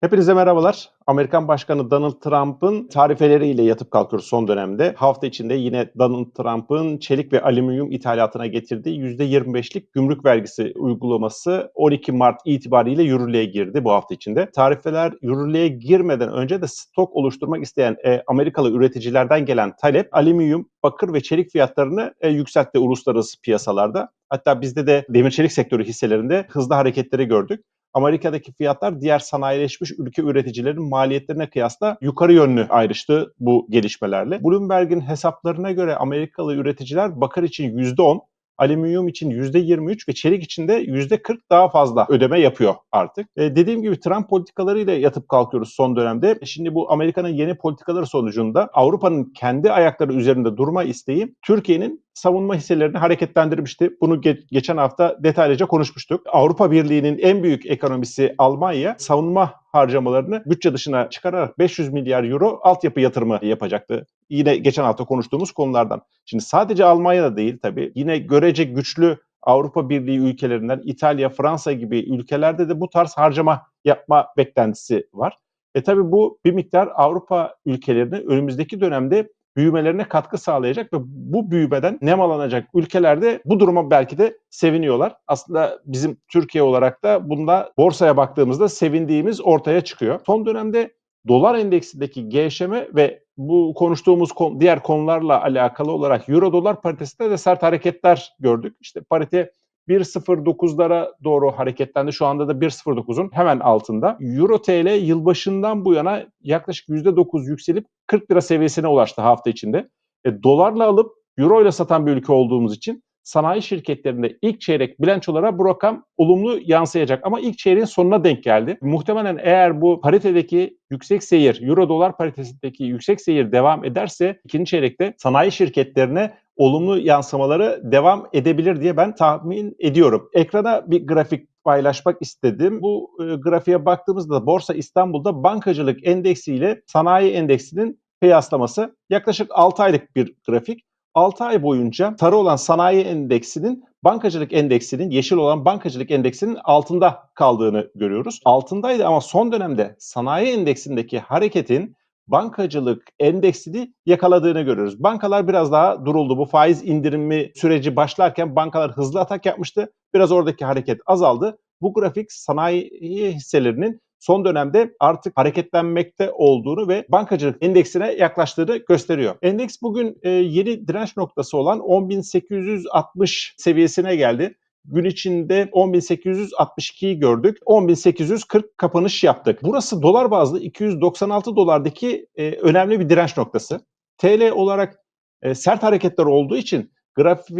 Hepinize merhabalar. Amerikan Başkanı Donald Trump'ın tarifeleriyle yatıp kalkıyoruz son dönemde. Hafta içinde yine Donald Trump'ın çelik ve alüminyum ithalatına getirdiği %25'lik gümrük vergisi uygulaması 12 Mart itibariyle yürürlüğe girdi bu hafta içinde. Tarifeler yürürlüğe girmeden önce de stok oluşturmak isteyen e, Amerikalı üreticilerden gelen talep alüminyum, bakır ve çelik fiyatlarını e, yükseltti uluslararası piyasalarda. Hatta bizde de demir çelik sektörü hisselerinde hızlı hareketleri gördük. Amerika'daki fiyatlar diğer sanayileşmiş ülke üreticilerin maliyetlerine kıyasla yukarı yönlü ayrıştı bu gelişmelerle. Bloomberg'in hesaplarına göre Amerikalı üreticiler bakır için %10, alüminyum için %23 ve çelik için de %40 daha fazla ödeme yapıyor artık. E, dediğim gibi Trump politikalarıyla yatıp kalkıyoruz son dönemde. Şimdi bu Amerika'nın yeni politikaları sonucunda Avrupa'nın kendi ayakları üzerinde durma isteği Türkiye'nin savunma hisselerini hareketlendirmişti. Bunu ge- geçen hafta detaylıca konuşmuştuk. Avrupa Birliği'nin en büyük ekonomisi Almanya savunma harcamalarını bütçe dışına çıkararak 500 milyar euro altyapı yatırımı yapacaktı. Yine geçen hafta konuştuğumuz konulardan. Şimdi sadece Almanya'da değil tabii. Yine görece güçlü Avrupa Birliği ülkelerinden İtalya, Fransa gibi ülkelerde de bu tarz harcama yapma beklentisi var. E tabii bu bir miktar Avrupa ülkelerini önümüzdeki dönemde büyümelerine katkı sağlayacak ve bu büyümeden nemalanacak ülkelerde bu duruma belki de seviniyorlar. Aslında bizim Türkiye olarak da bunda borsaya baktığımızda sevindiğimiz ortaya çıkıyor. Son dönemde dolar endeksindeki gevşeme ve bu konuştuğumuz diğer konularla alakalı olarak euro dolar paritesinde de sert hareketler gördük. İşte parite 1.09'lara doğru hareketlendi. Şu anda da 1.09'un hemen altında. Euro TL yılbaşından bu yana yaklaşık %9 yükselip 40 lira seviyesine ulaştı hafta içinde. E, dolarla alıp euro ile satan bir ülke olduğumuz için sanayi şirketlerinde ilk çeyrek bilançolara bu rakam olumlu yansıyacak ama ilk çeyreğin sonuna denk geldi. Muhtemelen eğer bu paritedeki yüksek seyir, euro dolar paritesindeki yüksek seyir devam ederse ikinci çeyrekte sanayi şirketlerine olumlu yansımaları devam edebilir diye ben tahmin ediyorum. Ekrana bir grafik paylaşmak istedim. Bu e, grafiğe baktığımızda Borsa İstanbul'da bankacılık endeksiyle sanayi endeksinin kıyaslaması yaklaşık 6 aylık bir grafik. 6 ay boyunca sarı olan sanayi endeksinin bankacılık endeksinin, yeşil olan bankacılık endeksinin altında kaldığını görüyoruz. Altındaydı ama son dönemde sanayi endeksindeki hareketin bankacılık endeksini yakaladığını görüyoruz. Bankalar biraz daha duruldu. Bu faiz indirimi süreci başlarken bankalar hızlı atak yapmıştı. Biraz oradaki hareket azaldı. Bu grafik sanayi hisselerinin son dönemde artık hareketlenmekte olduğunu ve bankacılık endeksine yaklaştığını gösteriyor. Endeks bugün e, yeni direnç noktası olan 10.860 seviyesine geldi. Gün içinde 10.862'yi gördük. 10.840 kapanış yaptık. Burası dolar bazlı 296 dolardaki e, önemli bir direnç noktası. TL olarak e, sert hareketler olduğu için grafi,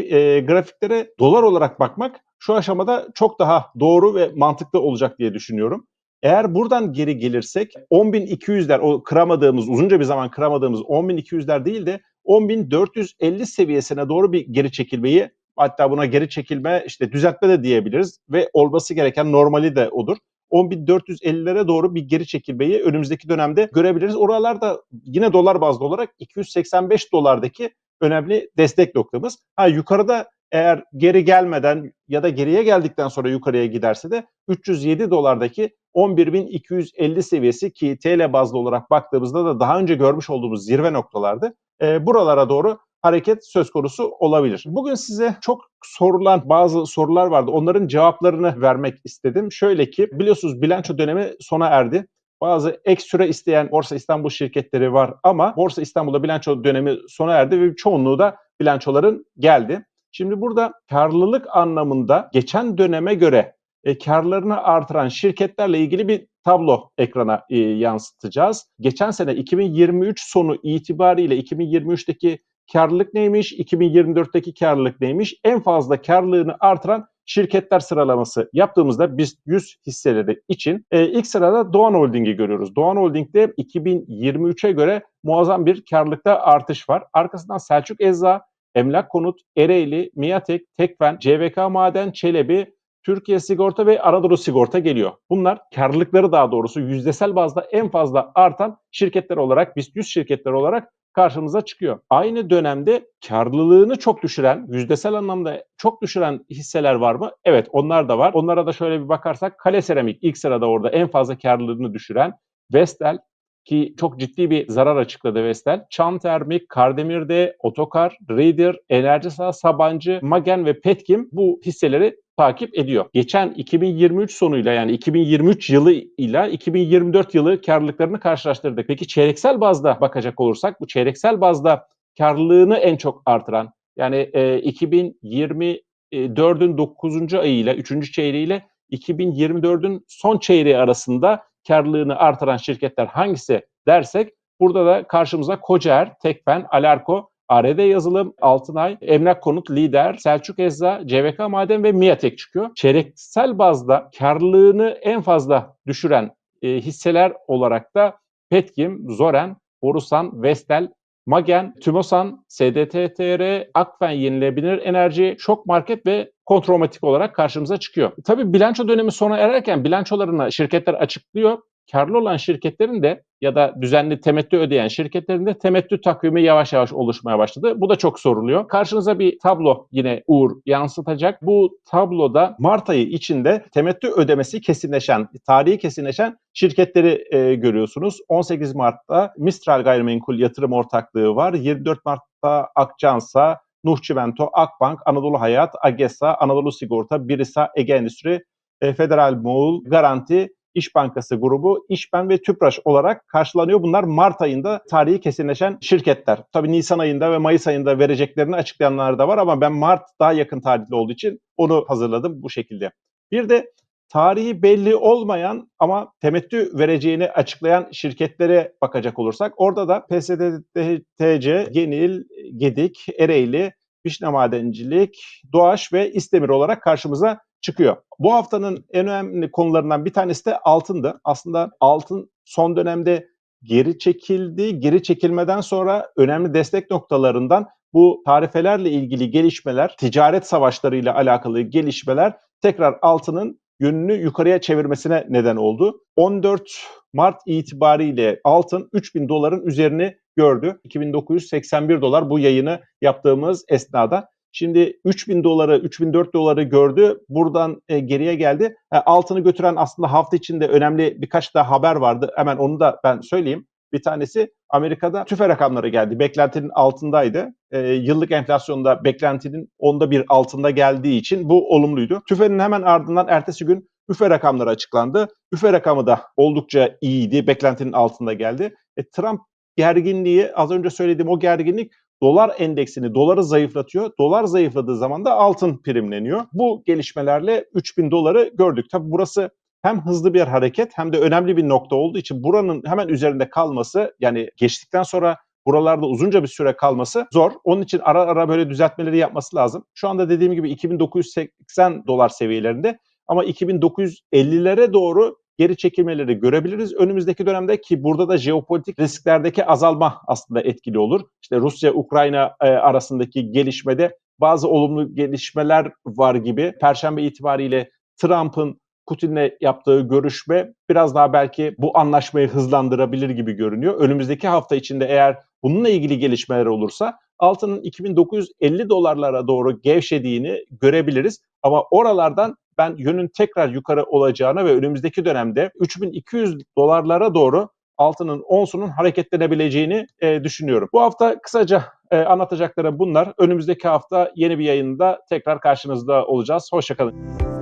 grafiklere dolar olarak bakmak şu aşamada çok daha doğru ve mantıklı olacak diye düşünüyorum. Eğer buradan geri gelirsek 10.200'ler o kıramadığımız uzunca bir zaman kıramadığımız 10.200'ler değil de 10.450 seviyesine doğru bir geri çekilmeyi hatta buna geri çekilme işte düzeltme de diyebiliriz ve olması gereken normali de odur. 10.450'lere doğru bir geri çekilmeyi önümüzdeki dönemde görebiliriz. Oralarda yine dolar bazlı olarak 285 dolardaki önemli destek noktamız. Ha yukarıda eğer geri gelmeden ya da geriye geldikten sonra yukarıya giderse de 307 dolardaki 11.250 seviyesi ki TL bazlı olarak baktığımızda da daha önce görmüş olduğumuz zirve noktalardı. E, buralara doğru hareket söz konusu olabilir. Bugün size çok sorulan bazı sorular vardı. Onların cevaplarını vermek istedim. Şöyle ki biliyorsunuz bilanço dönemi sona erdi. Bazı ek süre isteyen Borsa İstanbul şirketleri var ama Borsa İstanbul'da bilanço dönemi sona erdi ve çoğunluğu da bilançoların geldi. Şimdi burada karlılık anlamında geçen döneme göre e, karlarını artıran şirketlerle ilgili bir tablo ekrana e, yansıtacağız. Geçen sene 2023 sonu itibariyle 2023'teki karlılık neymiş, 2024'teki karlılık neymiş, en fazla karlılığını artıran şirketler sıralaması yaptığımızda biz 100 hisseleri için e, ilk sırada Doğan Holding'i görüyoruz. Doğan Holding'de 2023'e göre muazzam bir karlılıkta artış var. Arkasından Selçuk Ecza, Emlak Konut, Ereğli, Miatek, Tekfen, CVK Maden, Çelebi, Türkiye Sigorta ve Anadolu Sigorta geliyor. Bunlar karlılıkları daha doğrusu yüzdesel bazda en fazla artan şirketler olarak biz 100 şirketler olarak karşımıza çıkıyor. Aynı dönemde karlılığını çok düşüren, yüzdesel anlamda çok düşüren hisseler var mı? Evet onlar da var. Onlara da şöyle bir bakarsak Kale Seramik ilk sırada orada en fazla karlılığını düşüren. Vestel ki çok ciddi bir zarar açıkladı Vestel. Çam Termik, Kardemir'de, Otokar, Raider, Enerjisa, Sabancı, Magen ve Petkim bu hisseleri takip ediyor. Geçen 2023 sonuyla yani 2023 yılı ile 2024 yılı karlılıklarını karşılaştırdık. Peki çeyreksel bazda bakacak olursak bu çeyreksel bazda karlılığını en çok artıran yani e, 2024'ün 9. ayıyla 3. çeyreğiyle 2024'ün son çeyreği arasında karlılığını artıran şirketler hangisi dersek burada da karşımıza Kocaer, Tekfen, Alarko, ARD Yazılım, Altınay, Emlak Konut, Lider, Selçuk Ecza, CVK Maden ve Miatek çıkıyor. Çeyreksel bazda karlılığını en fazla düşüren e, hisseler olarak da Petkim, Zoren, Borusan, Vestel, Magen, Tümosan, SDTTR, Akfen Yenilebilir Enerji, Şok Market ve Kontromatik olarak karşımıza çıkıyor. Tabii bilanço dönemi sona ererken bilançolarını şirketler açıklıyor. Karlı olan şirketlerin de ya da düzenli temettü ödeyen şirketlerin de temettü takvimi yavaş yavaş oluşmaya başladı. Bu da çok soruluyor. Karşınıza bir tablo yine Uğur yansıtacak. Bu tabloda Mart ayı içinde temettü ödemesi kesinleşen, tarihi kesinleşen şirketleri e, görüyorsunuz. 18 Mart'ta Mistral Gayrimenkul Yatırım Ortaklığı var. 24 Mart'ta Akçansa, Nuh Çimento, Akbank, Anadolu Hayat, AGESA, Anadolu Sigorta, Birisa, Ege Endüstri, e, Federal Moğul, Garanti, İş Bankası grubu, İşben ve Tüpraş olarak karşılanıyor. Bunlar Mart ayında tarihi kesinleşen şirketler. Tabii Nisan ayında ve Mayıs ayında vereceklerini açıklayanlar da var ama ben Mart daha yakın tarihli olduğu için onu hazırladım bu şekilde. Bir de tarihi belli olmayan ama temettü vereceğini açıklayan şirketlere bakacak olursak orada da PSDTC, Genil, Gedik, Ereğli, Vişne Madencilik, Doğaş ve İstemir olarak karşımıza çıkıyor. Bu haftanın en önemli konularından bir tanesi de altındı. Aslında altın son dönemde geri çekildi. Geri çekilmeden sonra önemli destek noktalarından bu tarifelerle ilgili gelişmeler, ticaret savaşlarıyla alakalı gelişmeler tekrar altının yönünü yukarıya çevirmesine neden oldu. 14 Mart itibariyle altın 3000 doların üzerini gördü. 2981 dolar bu yayını yaptığımız esnada. Şimdi 3000 doları, 3004 doları gördü. Buradan e, geriye geldi. E, altını götüren aslında hafta içinde önemli birkaç da haber vardı. Hemen onu da ben söyleyeyim. Bir tanesi Amerika'da tüfe rakamları geldi. Beklentinin altındaydı. E, yıllık enflasyonda beklentinin onda bir altında geldiği için bu olumluydu. Tüfenin hemen ardından ertesi gün üfe rakamları açıklandı. Üfe rakamı da oldukça iyiydi. Beklentinin altında geldi. E, Trump gerginliği az önce söylediğim o gerginlik dolar endeksini, doları zayıflatıyor. Dolar zayıfladığı zaman da altın primleniyor. Bu gelişmelerle 3000 doları gördük. Tabi burası hem hızlı bir hareket hem de önemli bir nokta olduğu için buranın hemen üzerinde kalması yani geçtikten sonra buralarda uzunca bir süre kalması zor. Onun için ara ara böyle düzeltmeleri yapması lazım. Şu anda dediğim gibi 2980 dolar seviyelerinde ama 2950'lere doğru geri çekilmeleri görebiliriz önümüzdeki dönemde ki burada da jeopolitik risklerdeki azalma aslında etkili olur. İşte Rusya-Ukrayna e, arasındaki gelişmede bazı olumlu gelişmeler var gibi. Perşembe itibariyle Trump'ın Putin'le yaptığı görüşme biraz daha belki bu anlaşmayı hızlandırabilir gibi görünüyor. Önümüzdeki hafta içinde eğer bununla ilgili gelişmeler olursa altının 2950 dolarlara doğru gevşediğini görebiliriz. Ama oralardan ben yönün tekrar yukarı olacağını ve önümüzdeki dönemde 3200 dolarlara doğru altının onsunun hareketlenebileceğini e, düşünüyorum. Bu hafta kısaca e, anlatacaklarım bunlar. Önümüzdeki hafta yeni bir yayında tekrar karşınızda olacağız. Hoşçakalın.